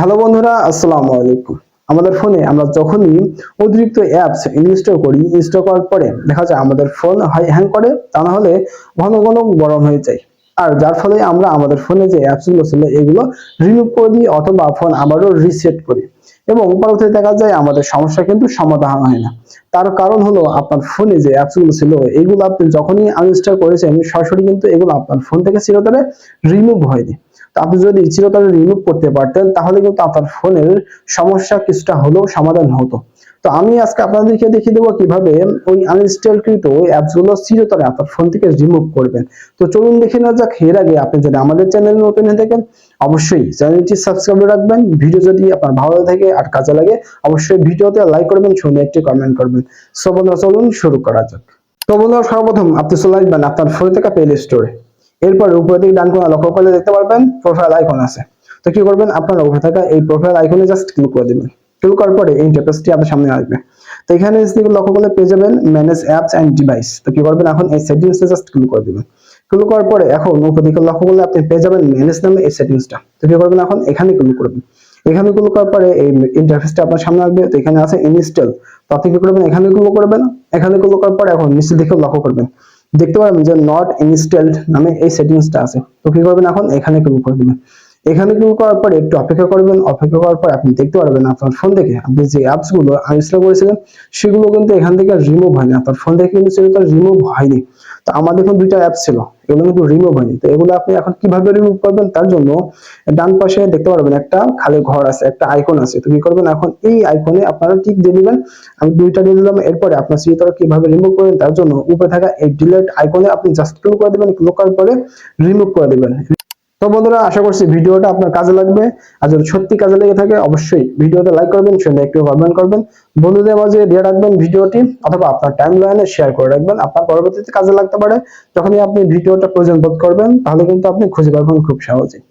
Hello বন্ধুরা, আসসালামু আলাইকুম। আমাদের ফোনে আমরা যখনই অতিরিক্ত অ্যাপস ইনস্টল করি ইনস্টল করার পরে দেখা যায় আমাদের ফোন হাই হ্যাং করে, তা না হলে ঘন ঘন গরম হয়ে যায়। আর যার ফলে আমরা আমাদের ফোনে যে অ্যাপসগুলো ছিল, এগুলো রিমুভ করে দিই অথবা ফোন আবারও রিসেট করি। এবং পরবর্তীতে দেখা যায় আমাদের সমস্যা কিন্তু সমাধান হয় না। তার কারণ হলো আপনার ফোনে যে অ্যাপসগুলো ছিল, এগুলো আপনি যখনই আনইনস্টল করেছেন, সরাসরি কিন্তু এগুলো আপনার ফোন থেকে চিরতরে রিমুভ হয়নি। তো আপনি যদি চিরতরে রিমুভ করতে পারতেন, তাহলে কিন্তু আপনার ফোনের সমস্যা কিছুটা হলেও সমাধান হতো। তো আমি আজকে আপনাদেরকে দেখিয়ে দেবো কীভাবে ওই আনইনস্টলকৃত অ্যাপসগুলো চিরতরে আপনার ফোন থেকে রিমুভ করবেন। তো চলুন দেখে নেওয়া যাক, এর আগে আপনি যদি আমাদের চ্যানেল নতুন হয়ে থাকেন, অবশ্যই চ্যানেলটি সাবস্ক্রাইব রাখবেন। ভিডিও যদি আপনার ভালো লাগে আর কাজে লাগে, অবশ্যই ভিডিওতে লাইক করবেন, শুনে একটি কমেন্ট করবেন। সো বন্ধুরা, চলুন শুরু করা যাক। তো বন্ধুরা, সর্বপ্রথম আপনি চলে আসবেন আপনার ফোন থেকে প্লে স্টোরে এরপর উপরে দিকে ডান কোণা লক্ষ্য করলে দেখতে পারবেন প্রোফাইল আইকন আছে। তো কি করবেন? আপনার উপরে থাকা এই প্রোফাইল আইকনে জাস্ট ক্লিক করে দিবেন। ক্লিক করার পরে এই ইন্টারফেসটি আপনার সামনে আসবে। তো এখানে যদি লক্ষ্য করলে পেয়ে যাবেন ম্যানেজ অ্যাপস এন্ড ডিভাইস তো কি করবেন? এখন এই সেটিংসে জাস্ট ক্লিক করে দিবেন। ক্লিক করার পরে এখন উপর দিকে লক্ষ্য করলে আপনি পেয়ে যাবেন ম্যানেজ নামে এই সেটিংসটা তো কি করবেন? এখন এখানে ক্লিক করবেন। এখানে ক্লিক করার পরে এই ইন্টারফেসটা আপনার সামনে আসবে, তো এখানে আছে ইনস্টল তো আপনি কি করবেন? এখানে ক্লিক করবেন। এখানে ক্লিক করার পরে এখন নিচের দিকে লক্ষ্য করবেন। দেখতে পারবেন যে নট ইনস্টলড নামে এই সেটিংসটা আছে। তো কি করবেন এখন? এখানে ক্লিক করে দিবেন। এখানে ক্লিক করার পরে একটু অপেক্ষা করবেন। অপেক্ষা করার পর আপনি দেখতে পারবেন আপনার ফোন থেকে আপনি যে অ্যাপসগুলো আনইনস্টল করেছিলেন, সেগুলো কিন্তু এখান থেকে রিমুভ হয়নি। আপনার ফোন থেকে কিন্তু সেগুলো রিমুভ হয়নি। তো আমার দেখুন দুইটা অ্যাপস ছিল। এগুলো কিন্তু রিমুভ হয়নি। তো এগুলো আপনি এখন কীভাবে রিমুভ করবেন তার জন্য ডান পাশে দেখতে পারবেন একটা খালি ঘর আছে, একটা আইকন আছে। তো কি করবেন? এখন এই আইকনে আপনারা টিক দিয়ে দিবেন। আমি দুইটা দিয়ে দিলাম, এরপরে আপনার সিটার কীভাবে রিমুভ করবেন তার জন্য উপরে থাকা এই ডিলেট আইকনে আপনি জাস্ট ক্লিক করে দিবেন, ক্লিক করার পরে রিমুভ করে দিবেন। তো বন্ধুরা, আশা করছি ভিডিওটা আপনার কাজে লাগবে। আর যদি সত্যি কাজে লেগে থাকে, অবশ্যই ভিডিওতে লাইক করবেন, সঙ্গে একটু কমেন্ট করবেন। বন্ধুদের মাঝে দিয়ে রাখবেন ভিডিওটি, অথবা আপনার টাইম লাইনে শেয়ার করে রাখবেন। আপনার পরবর্তীতে কাজে লাগতে পারে, যখনই আপনি ভিডিওটা প্রয়োজন বোধ করবেন, তাহলে কিন্তু আপনি খুঁজে পাবেন খুব সহজেই।